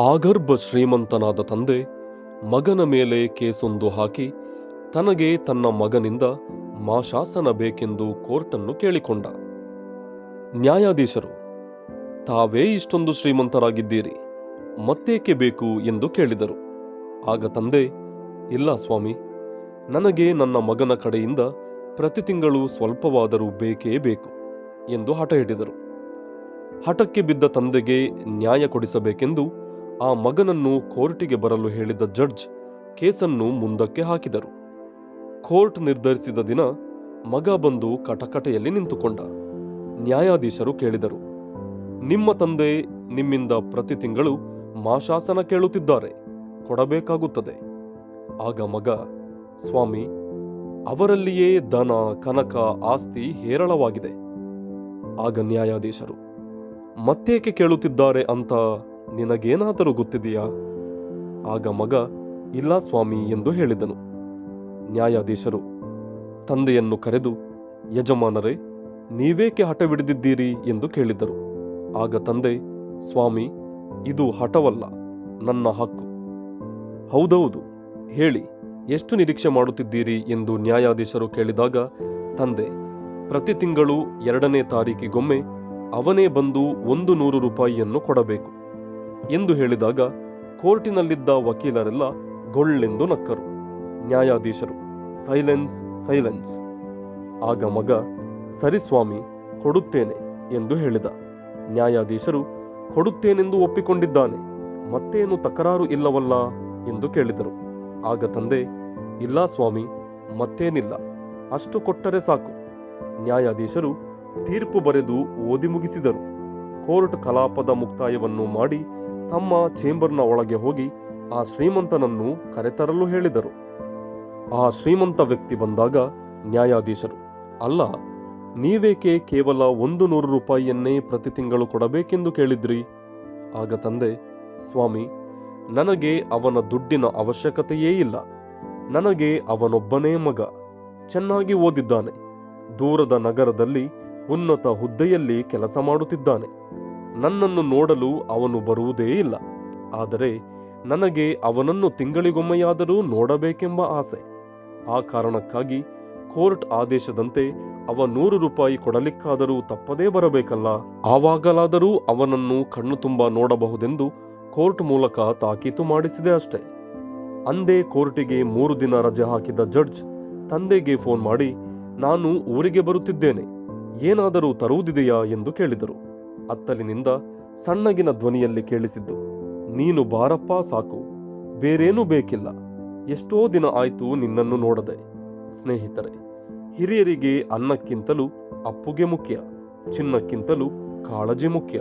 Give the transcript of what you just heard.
ಆಗರ್ಭ ಶ್ರೀಮಂತನಾದ ತಂದೆ ಮಗನ ಮೇಲೆ ಕೇಸೊಂದು ಹಾಕಿ ತನಗೆ ತನ್ನ ಮಗನಿಂದ ಮಾಶಾಸನ ಬೇಕೆಂದು ಕೋರ್ಟನ್ನು ಕೇಳಿಕೊಂಡ. ನ್ಯಾಯಾಧೀಶರು, ತಾವೇ ಇಷ್ಟೊಂದು ಶ್ರೀಮಂತರಾಗಿದ್ದೀರಿ, ಮತ್ತೇಕೆ ಬೇಕು ಎಂದು ಕೇಳಿದರು. ಆಗ ತಂದೆ, ಇಲ್ಲ ಸ್ವಾಮಿ, ನನಗೆ ನನ್ನ ಮಗನ ಕಡೆಯಿಂದ ಪ್ರತಿ ತಿಂಗಳು ಸ್ವಲ್ಪವಾದರೂ ಬೇಕೇ ಬೇಕು ಎಂದು ಹಠ ಹಿಡಿದರು. ಹಠಕ್ಕೆ ಬಿದ್ದ ತಂದೆಗೆ ನ್ಯಾಯ ಕೊಡಿಸಬೇಕೆಂದು ಆ ಮಗನನ್ನು ಕೋರ್ಟಿಗೆ ಬರಲು ಹೇಳಿದ ಜಡ್ಜ್ ಕೇಸನ್ನು ಮುಂದಕ್ಕೆ ಹಾಕಿದರು. ಕೋರ್ಟ್ ನಿರ್ಧರಿಸಿದ ದಿನ ಮಗ ಬಂದು ಕಟಕಟೆಯಲ್ಲಿ ನಿಂತುಕೊಂಡ. ನ್ಯಾಯಾಧೀಶರು ಕೇಳಿದರು, ನಿಮ್ಮ ತಂದೆ ನಿಮ್ಮಿಂದ ಪ್ರತಿ ತಿಂಗಳು ಮಾಶಾಸನ ಕೇಳುತ್ತಿದ್ದಾರೆ, ಕೊಡಬೇಕಾಗುತ್ತದೆ. ಆಗ ಮಗ, ಸ್ವಾಮಿ, ಅವರಲ್ಲಿಯೇ ದನ, ಕನಕ, ಆಸ್ತಿ ಹೇರಳವಾಗಿದೆ. ಆಗ ನ್ಯಾಯಾಧೀಶರು, ಮತ್ತೇಕೆ ಕೇಳುತ್ತಿದ್ದಾರೆ ಅಂತ ನಿನಗೇನಾದರೂ ಗೊತ್ತಿದೆಯಾ? ಆಗ ಮಗ, ಇಲ್ಲ ಸ್ವಾಮಿ ಎಂದು ಹೇಳಿದನು. ನ್ಯಾಯಾಧೀಶರು, ತಂದೆಯನ್ನು ಕರೆದು, ಯಜಮಾನರೇ, ನೀವೇಕೆ ಹಠವಿಡಿದಿದ್ದೀರಿ ಎಂದು ಕೇಳಿದರು. ಆಗ ತಂದೆ, ಸ್ವಾಮಿ, ಇದು ಹಠವಲ್ಲ, ನನ್ನ ಹಕ್ಕು. ಹೌದೌದು, ಹೇಳಿ, ಎಷ್ಟು ನಿರೀಕ್ಷೆ ಮಾಡುತ್ತಿದ್ದೀರಿ ಎಂದು ನ್ಯಾಯಾಧೀಶರು ಕೇಳಿದಾಗ, ತಂದೆ, ಪ್ರತಿ ತಿಂಗಳು ಎರಡನೇ ತಾರೀಕಿಗೊಮ್ಮೆ ಅವನೇ ಬಂದು ಒಂದು ನೂರು ರೂಪಾಯಿಯನ್ನು ಕೊಡಬೇಕು. ಎಂದು ಹೇಳಿದಾಗ ಕೋರ್ಟಿನಲ್ಲಿದ್ದ ವಕೀಲರೆಲ್ಲ ಗೊಳ್ಳೆಂದು ನಕ್ಕರು. ನ್ಯಾಯಾಧೀಶರು, ಸೈಲೆನ್ಸ್ ಸೈಲೆನ್ಸ್. ಆಗ ಮಗ, ಸರಿ ಸ್ವಾಮಿ, ಕೊಡುತ್ತೇನೆ ಎಂದು ಹೇಳಿದ. ನ್ಯಾಯಾಧೀಶರು, ಕೊಡುತ್ತೇನೆಂದು ಒಪ್ಪಿಕೊಂಡಿದ್ದಾನೆ. ಮತ್ತೇನು ತಕರಾರು ಇಲ್ಲವಲ್ಲ? ಎಂದು ಕೇಳಿದರು. ಆಗ ತಂದೆ, ಇಲ್ಲ ಸ್ವಾಮಿ, ಮತ್ತೇನಿಲ್ಲ. ಅಷ್ಟು ಕೊಟ್ಟರೆ ಸಾಕು. ನ್ಯಾಯಾಧೀಶರು ತೀರ್ಪು ಬರೆದು ಓದಿ ಮುಗಿಸಿದರು. ಕೋರ್ಟ್ ಕಲಾಪದ ಮುಕ್ತಾಯವನ್ನು ಮಾಡಿ ತಮ್ಮ ಚೇಂಬರ್ನ ಒಳಗೆ ಹೋಗಿ ಆ ಶ್ರೀಮಂತನನ್ನು ಕರೆತರಲು ಹೇಳಿದರು. ಆ ಶ್ರೀಮಂತ ವ್ಯಕ್ತಿ ಬಂದಾಗ ನ್ಯಾಯಾಧೀಶರು, ಅಲ್ಲ, ನೀವೇಕೆ ಕೇವಲ ಒಂದು ನೂರು ರೂಪಾಯಿಯನ್ನೇ ಪ್ರತಿ ತಿಂಗಳು ಕೊಡಬೇಕೆಂದು ಕೇಳಿದ್ರಿ? ಆಗ ತಂದೆ, ಸ್ವಾಮಿ, ನನಗೆ ಅವನ ದುಡ್ಡಿನ ಅವಶ್ಯಕತೆಯೇ ಇಲ್ಲ. ನನಗೆ ಅವನೊಬ್ಬನೇ ಮಗ. ಚೆನ್ನಾಗಿ ಓದಿದ್ದಾನೆ. ದೂರದ ನಗರದಲ್ಲಿ ಉನ್ನತ ಹುದ್ದೆಯಲ್ಲಿ ಕೆಲಸ ಮಾಡುತ್ತಿದ್ದಾನೆ. ನನ್ನನ್ನು ನೋಡಲು ಅವನು ಬರುವುದೇ ಇಲ್ಲ. ಆದರೆ ನನಗೆ ಅವನನ್ನು ತಿಂಗಳಿಗೊಮ್ಮೆಯಾದರೂ ನೋಡಬೇಕೆಂಬ ಆಸೆ. ಆ ಕಾರಣಕ್ಕಾಗಿ ಕೋರ್ಟ್ ಆದೇಶದಂತೆ ಅವ ನೂರು ರೂಪಾಯಿ ಕೊಡಲಿಕ್ಕಾದರೂ ತಪ್ಪದೇ ಬರಬೇಕಲ್ಲ. ಆವಾಗಲಾದರೂ ಅವನನ್ನು ಕಣ್ಣು ತುಂಬ ನೋಡಬಹುದೆಂದು ಕೋರ್ಟ್ ಮೂಲಕ ತಾಕೀತು ಮಾಡಿಸಿದೆ ಅಷ್ಟೆ. ಅಂದೇ ಕೋರ್ಟಿಗೆ ಮೂರು ದಿನ ರಜೆ ಹಾಕಿದ ಜಡ್ಜ್ ತಂದೆಗೆ ಫೋನ್ ಮಾಡಿ, ನಾನು ಊರಿಗೆ ಬರುತ್ತಿದ್ದೇನೆ. ಏನಾದರೂ ತರುವುದಿದೆಯಾ? ಎಂದು ಕೇಳಿದರು. ಅತ್ತಲಿನಿಂದ ಸಣ್ಣಗಿನ ಧ್ವನಿಯಲ್ಲಿ ಕೇಳಿಸಿದ್ದು, ನೀನು ಬಾರಪ್ಪ ಸಾಕು, ಬೇರೇನೂ ಬೇಕಿಲ್ಲ, ಎಷ್ಟೋ ದಿನ ಆಯ್ತು ನಿನ್ನನ್ನು ನೋಡದೆ. ಸ್ನೇಹಿತರೆ, ಹಿರಿಯರಿಗೆ ಅನ್ನಕ್ಕಿಂತಲೂ ಅಪ್ಪುಗೆ ಮುಖ್ಯ, ಚಿನ್ನಕ್ಕಿಂತಲೂ ಕಾಳಜಿ ಮುಖ್ಯ.